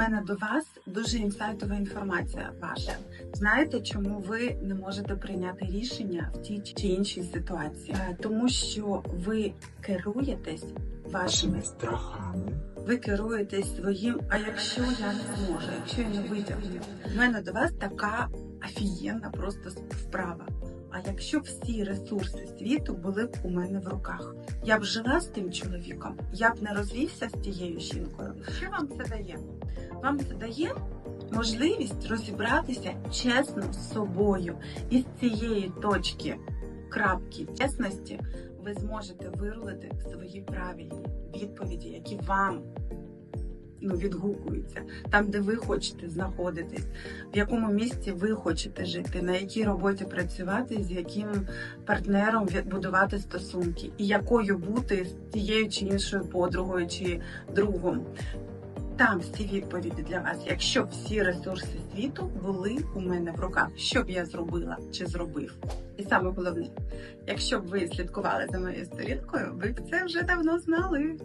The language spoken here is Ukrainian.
У мене до вас дуже інсайтова інформація ваша. Знаєте, чому ви не можете прийняти рішення в тій чи іншій ситуації? Е, Тому що ви керуєтесь вашими страхами. ви керуєтесь своїм. А якщо я не зможу, якщо я не витягну, в мене до вас така офігенна просто вправа. А якщо всі ресурси світу були б у мене в руках, я б жила з тим чоловіком, я б не розвівся з тією жінкою. Що вам це дає? Вам це дає можливість розібратися чесно з собою, і з цієї точки крапки чесності ви зможете вирулити свої правильні відповіді, які вам ну, відгукуються, там, де ви хочете знаходитись, в якому місці ви хочете жити, на якій роботі працювати, з яким партнером будувати стосунки, і якою бути з тією чи іншою подругою чи другом. Там всі відповіді для вас. Якщо б всі ресурси світу були у мене в руках, що б я зробила чи зробив? І саме головне, якщо б ви слідкували за моєю сторінкою, ви б це вже давно знали.